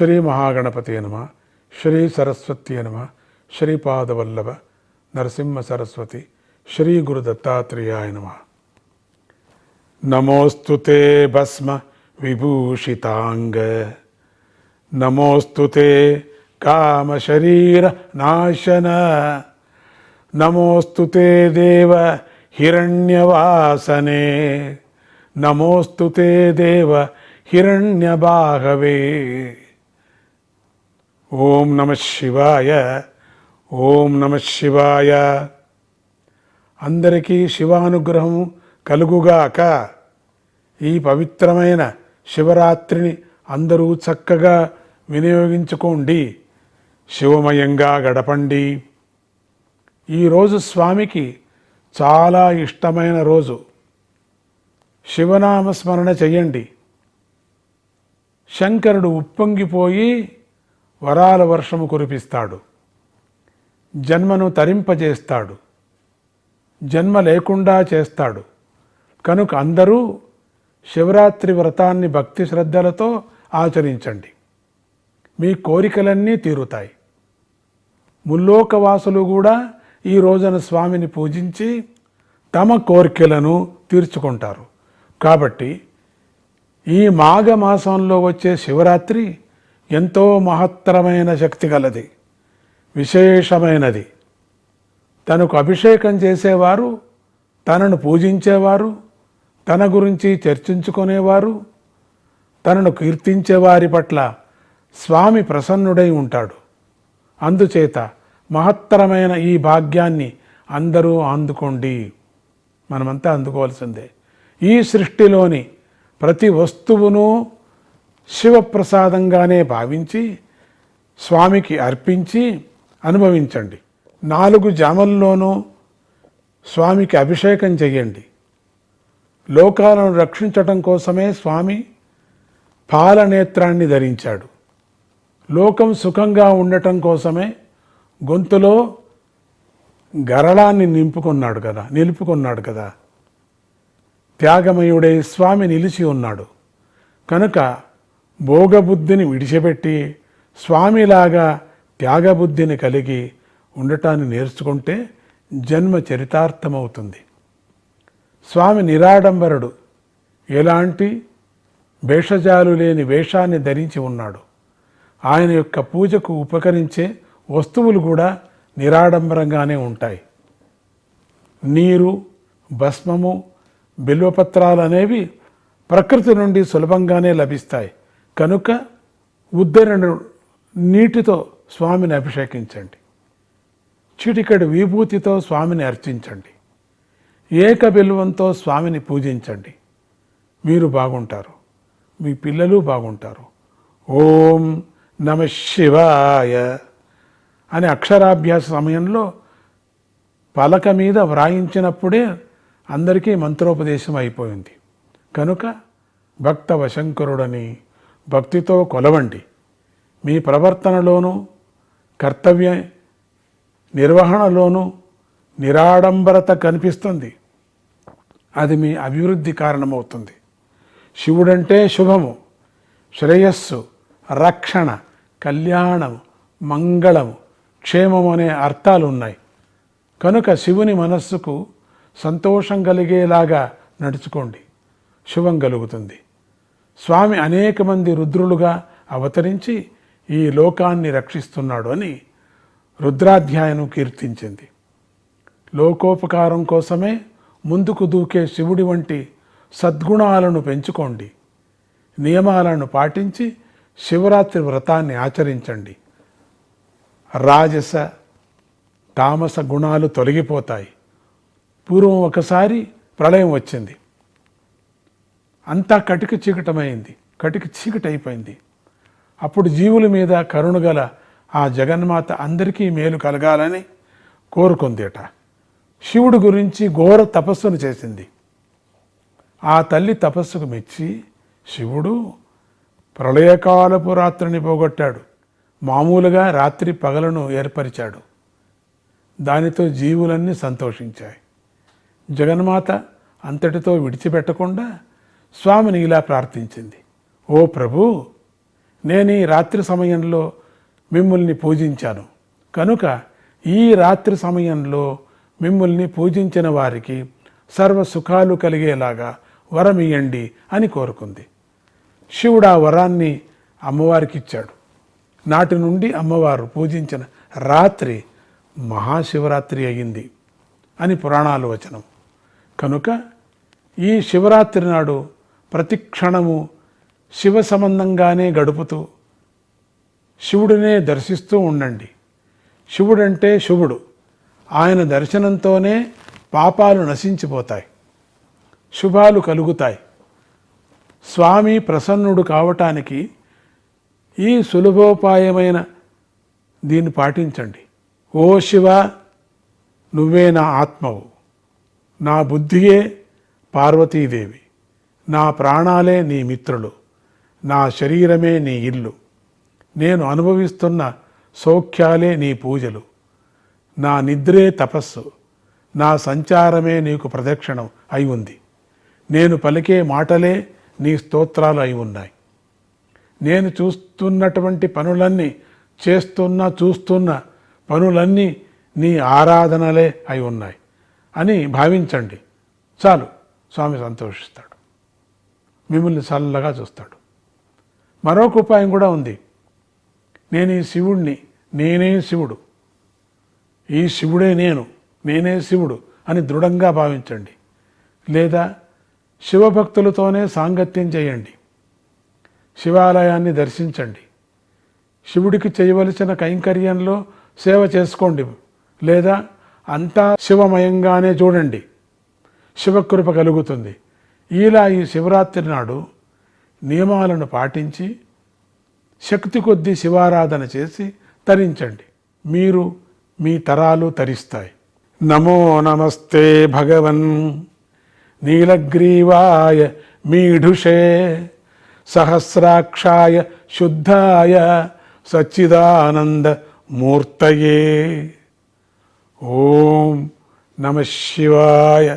ಶ್ರೀ ಮಹಾಗಣಪತಿಯ ನಮಃ. ಶ್ರೀ ಸರಸ್ವತಿಯ ನಮಃ. ಶ್ರೀಪಾದವಲ್ಲಭ ನರಸಿಂಹ ಸರಸ್ವತಿ ಶ್ರೀ ಗುರು ದತ್ತಾತ್ರೇಯ ನಮಃ. ನಮೋಸ್ತು ತೇ ಭಸ್ಮ ವಿಭೂಷಿತಾಂಗ. ನಮೋಸ್ತು ತೇ ಕಾಮ ಶರೀರ ನಾಶನ. ನಮೋಸ್ತು ತೇ ದೇವ ಹಿರಣ್ಯವಾಸನೆ. ನಮೋಸ್ತು ತೇ ದೇವ ಹಿರಣ್ಯಬಾಹವೇ ఓం నమ శివాయ. ఓం నమ శివాయ. అందరికీ శివానుగ్రహం కలుగుగాక. ఈ పవిత్రమైన శివరాత్రిని అందరూ చక్కగా వినియోగించుకోండి. శివమయంగా గడపండి. ఈరోజు స్వామికి చాలా ఇష్టమైన రోజు. శివనామస్మరణ చెయ్యండి శంకరుడు ఉప్పొంగిపోయి వరాల వర్షము కురిపిస్తాడు. జన్మను తరింపజేస్తాడు. జన్మ లేకుండా చేస్తాడు. కనుక అందరూ శివరాత్రి వ్రతాన్ని భక్తి శ్రద్ధలతో ఆచరించండి. మీ కోరికలన్నీ తీరుతాయి. ముల్లోకవాసులు కూడా ఈ రోజున స్వామిని పూజించి తమ కోరికలను తీర్చుకుంటారు. కాబట్టి ఈ మాఘ మాసంలో వచ్చే శివరాత్రి ఎంతో మహత్తరమైన శక్తి గలది విశేషమైనది. తనకు అభిషేకం చేసేవారు తనను పూజించేవారు తన గురించి చర్చించుకునేవారు తనను కీర్తించేవారి పట్ల స్వామి ప్రసన్నుడై ఉంటాడు. అందుచేత మహత్తరమైన ఈ భాగ్యాన్ని అందరూ అందుకోండి మనమంతా అందుకోవాల్సిందే. ఈ సృష్టిలోని ప్రతి వస్తువును శివప్రసాదంగానే భావించి స్వామికి అర్పించి అనుభవించండి. నాలుగు జామల్లోనూ స్వామికి అభిషేకం చెయ్యండి. లోకాలను రక్షించటం కోసమే స్వామి పాలనేత్రాన్ని ధరించాడు. లోకం సుఖంగా ఉండటం కోసమే గొంతులో గరళాన్ని నింపుకున్నాడు కదా నిలుపుకున్నాడు కదా. త్యాగమయుడై స్వామి నిలిచి ఉన్నాడు. కనుక భోగబుద్ధిని విడిచిపెట్టి స్వామిలాగా త్యాగబుద్ధిని కలిగి ఉండటాన్ని నేర్చుకుంటే జన్మ చరితార్థమవుతుంది. స్వామి నిరాడంబరుడు ఎలాంటి భేషజాలు లేని వేషాన్ని ధరించి ఉన్నాడు. ఆయన యొక్క పూజకు ఉపకరించే వస్తువులు కూడా నిరాడంబరంగానే ఉంటాయి. నీరు భస్మము బిల్వపత్రాలు అనేవి ప్రకృతి నుండి సులభంగానే లభిస్తాయి. కనుక ఉద్దరణ నీటితో స్వామిని అభిషేకించండి. చిటికడి విభూతితో స్వామిని అర్చించండి. ఏక బిల్వంతో స్వామిని పూజించండి. మీరు బాగుంటారు. మీ పిల్లలు బాగుంటారు. ఓం నమ శివాయ అని అక్షరాభ్యాస సమయంలో పలక మీద వ్రాయించినప్పుడే అందరికీ మంత్రోపదేశం అయిపోయింది. కనుక భక్త వశంకరుడని భక్తితో కొలవండి. మీ ప్రవర్తనలోనూ కర్తవ్య నిర్వహణలోనూ నిరాడంబరత కనిపిస్తుంది. అది మీ అభివృద్ధి కారణమవుతుంది. శివుడంటే శుభము శ్రేయస్సు రక్షణ కళ్యాణము మంగళము క్షేమము అనే అర్థాలు ఉన్నాయి కనుక శివుని మనస్సుకు సంతోషం కలిగేలాగా నడుచుకోండి. శుభం కలుగుతుంది. స్వామి అనేక మంది రుద్రులుగా అవతరించి ఈ లోకాన్ని రక్షిస్తున్నాడు అని రుద్రాధ్యాయనం కీర్తించింది. లోకోపకారం కోసమే ముందుకు దూకే శివుడి వంటి సద్గుణాలను పెంచుకోండి. నియమాలను పాటించి శివరాత్రి వ్రతాన్ని ఆచరించండి. రాజస తామస గుణాలు తొలగిపోతాయి. పూర్వం ఒకసారి ప్రళయం వచ్చింది. అంతా కటిక చీకటమైంది. కటిక చీకటైపోయింది. అప్పుడు జీవుల మీద కరుణగల ఆ జగన్మాత అందరికీ మేలు కలగాలని కోరుకుందిట. శివుడు గురించి ఘోర తపస్సును చేసింది. ఆ తల్లి తపస్సుకు మెచ్చి శివుడు ప్రళయకాలపు రాత్రిని పోగొట్టాడు. మామూలుగా రాత్రి పగలను ఏర్పరిచాడు. దానితో జీవులన్నీ సంతోషించాయి. జగన్మాత అంతటితో విడిచిపెట్టకుండా స్వామిని ఇలా ప్రార్థించింది. ఓ ప్రభు నేను ఈ రాత్రి సమయంలో మిమ్మల్ని పూజించాను. కనుక ఈ రాత్రి సమయంలో మిమ్మల్ని పూజించిన వారికి సర్వ సుఖాలు కలిగేలాగా వరమియండి అని కోరుకుంది. శివుడు ఆ వరాన్ని అమ్మవారికి ఇచ్చాడు నాటి నుండి అమ్మవారు పూజించిన రాత్రి మహాశివరాత్రి అయింది అని పురాణాలు వచనం. కనుక ఈ శివరాత్రి నాడు ప్రతి క్షణము శివ సంబంధంగానే గడుపుతూ శివుడినే దర్శిస్తూ ఉండండి. శివుడంటే శుభుడు. ఆయన దర్శనంతోనే పాపాలు నశించిపోతాయి. శుభాలు కలుగుతాయి. స్వామి ప్రసన్నుడు కావటానికి ఈ సులభోపాయమైన దీన్ని పాటించండి. ఓ శివ నువ్వే నా ఆత్మవు. నా బుద్ధియే పార్వతీదేవి. నా ప్రాణాలే నీ మిత్రులు నా శరీరమే నీ ఇల్లు. నేను అనుభవిస్తున్న సౌఖ్యాలే నీ పూజలు. నా నిద్రే తపస్సు నా సంచారమే నీకు ప్రదక్షిణం అయి ఉంది. నేను పలికే మాటలే నీ స్తోత్రాలు అయి ఉన్నాయి. నేను చూస్తున్నటువంటి పనులన్నీ చేస్తున్న చూస్తున్న పనులన్నీ నీ ఆరాధనలే అయి ఉన్నాయి అని భావించండి. చాలు స్వామి సంతోషిస్తాడు. మిమ్మల్ని చల్లగా చూస్తాడు. మరొక ఉపాయం కూడా ఉంది. నేను ఈ శివుణ్ణి నేనే శివుడు. ఈ శివుడే నేను నేనే శివుడు అని దృఢంగా భావించండి. లేదా శివభక్తులతోనే సాంగత్యం చేయండి. శివాలయాన్ని దర్శించండి. శివుడికి చేయవలసిన కైంకర్యంలో సేవ చేసుకోండి. లేదా అంతా శివమయంగానే చూడండి. శివకృప కలుగుతుంది. ఇలా ఈ శివరాత్రి నాడు నియమాలను పాటించి శక్తి కొద్దీ శివారాధన చేసి తరించండి. మీరు మీ తరాలు తరిస్తాయి. నమో నమస్తే భగవన్. నీలగ్రీవాయ మీఢుషే. సహస్రాక్షాయ శుద్ధాయ సచ్చిదానంద మూర్తయే. ఓం నమ శివాయ.